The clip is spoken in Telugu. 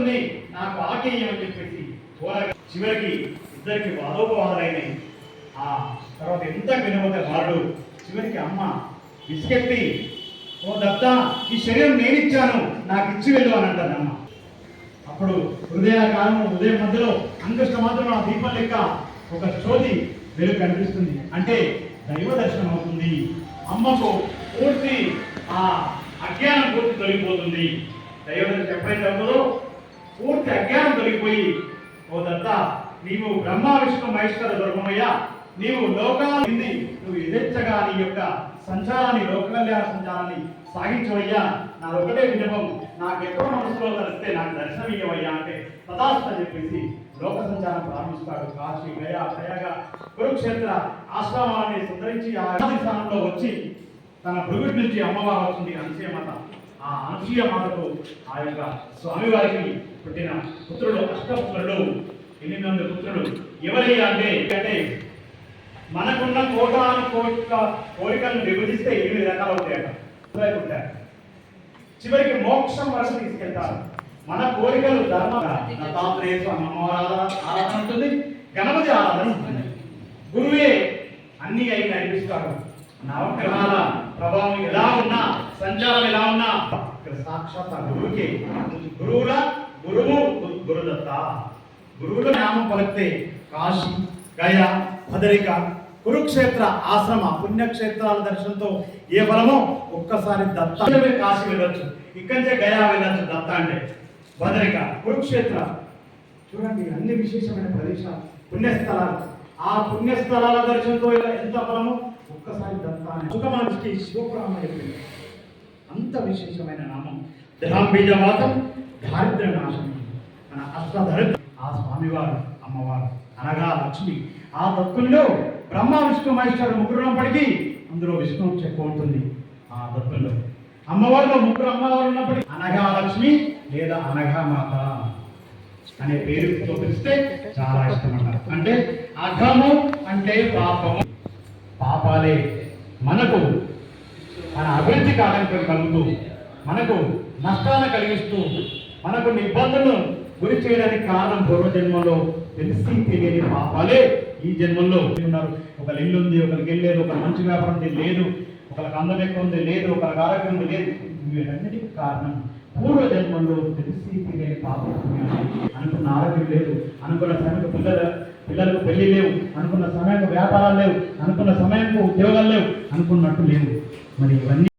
అవుతుంది నాకు ఆకేయం అని చెప్పేసి కోరగా చివరికి ఇద్దరికి వాదోపవాదాలైనవి ఆ తర్వాత ఎంత వినవత వాడు చివరికి అమ్మ విసికెత్తి ఓ దత్త ఈ శరీరం నేను ఇచ్చాను నాకు ఇచ్చి వెళ్ళు అని అంటాను అమ్మ. అప్పుడు హృదయకాలం ఉదయం మధ్యలో అంకృష్ణ మాత్రం ఆ దీపం లెక్క ఒక జ్యోతి వెలుగు కనిపిస్తుంది. అంటే దైవ దర్శనం అవుతుంది. అమ్మకు పూర్తి ఆ అజ్ఞానం పూర్తి తొలగిపోతుంది. దైవ దర్శనం ఎప్పుడైతే అవుతుందో పూర్తి అజ్ఞానం తొలగిపోయి ఓ దత్త నీవు బ్రహ్మ విష్ణు మహేశ్వర దుర్గమయ్యా. నీవు లోకాన్ని నువ్వు యథేచ్ఛగా నీ యొక్క సంచారాన్ని లోక కళ్యాణ సంచారాన్ని సాగించవయ్యా. నా ఒకటే విన్నపం నాకు ఎక్కువ మనసులో కలిస్తే నాకు దర్శనం ఇవ్వయ్యా అంటే తదాస్త చెప్పేసి లోక సంచారం ప్రారంభిస్తాడు. కాశీ గయా ప్రయాగ కురుక్షేత్ర ఆశ్రమాన్ని సుందరించి ఆ ఆది స్థానంలో వచ్చి తన భృగుడి నుంచి అమ్మవారు వస్తుంది అనసూయమాత. ఆ అనసూయమాతకు ఆ యొక్క స్వామివారికి పుట్టిన పుత్రుడు అష్టపుత్రుడు ఎనిమిది మంది పుత్రుడు ఎవరయ్యా అంటే అంటే మనకున్న కోటాను కోట్ల కోరికలను విభజిస్తే ఎనిమిది రకాలు ఉంటాయట. ఉంటాయి? చివరికి మోక్షం వరకు తీసుకెళ్తారు. మన కోరికలు ధర్మ ఆరాధన ఉంటుంది గణపతి ఆరాధన ఉంటుంది. గురువే అన్ని అయి నడిపిస్తాడు. నవగ్రహాల ప్రభావం ఎలా ఉన్నా సంచారం ఎలా ఉన్నా సాక్షాత్ గురువుకి. గురువుల గురువు గురుదత్త. గురువుల నామం పలికితే కాశీ గయా భదరిక కురుక్షేత్ర ఆశ్రమ పుణ్యక్షేత్రాల దర్శనంతో ఏ బలమో ఒక్కసారి దత్త కాశీ వెళ్ళొచ్చు. ఇక్కడి గయా వెళ్ళొచ్చు దత్త అంటే. భదరిక కురుక్షేత్ర. చూడండి అన్ని విశేషమైన ప్రదేశాలు పుణ్యస్థలాలు. ఆ పుణ్యస్థలాల దర్శనంతో ఇలా ఎంత ఫలమో ఒక్కసారి దత్త ఒక మనిషికి శివపురాణ అంత విశేషమైన నామం. దహాంబీజవాతం దారిద్ర్య నాశనం మన అష్టదరిద్ర ఆ స్వామివారు అమ్మవారు అనగా లక్ష్మి. ఆ దత్తుల్లో బ్రహ్మ విష్ణు మహేశ్వరుడు ముగ్గురు ఉన్నప్పటికీ అందులో విష్ణువు చెక్కు ఉంటుంది ఆ దత్తుల్లో. అమ్మవారిలో ముగ్గురు అమ్మవారు ఉన్నప్పటికీ అనగా లక్ష్మి లేదా అనగా మాత అనే పేరు చూపిస్తే చాలా ఇష్టం అంటే అఘము అంటే పాపము. పాపాలే మనకు మన అభివృద్ధి ఆటంకం కలుగుతూ మనకు నష్టాలను కలిగిస్తూ మనకు ఇబ్బందులను గురి చేయడానికి కారణం పూర్వజన్మలో తెలిసి తెలియని పాపాలే. ఈ జన్మల్లో ఉన్నారు. ఒకరి ఇల్లు ఉంది ఒకరికి వెళ్ళలేదు ఒక మంచి వ్యాపారం ఉంది లేదు. ఒకరికి అందం ఎక్కువ ఉంది లేదు. ఒకరికి ఆరోగ్యం ఉంది లేదు. వీటన్నిటికి కారణం పూర్వ జన్మల్లో తెలిసి తెలియని పాపం. అనుకున్న ఆరోగ్యం లేదు. అనుకున్న సమయంలో పిల్లల పిల్లలకు పెళ్ళి లేవు. అనుకున్న సమయంలో వ్యాపారాలు లేవు. అనుకున్న సమయంకు ఉద్యోగాలు లేవు. అనుకున్నట్టు లేవు. మరి ఇవన్నీ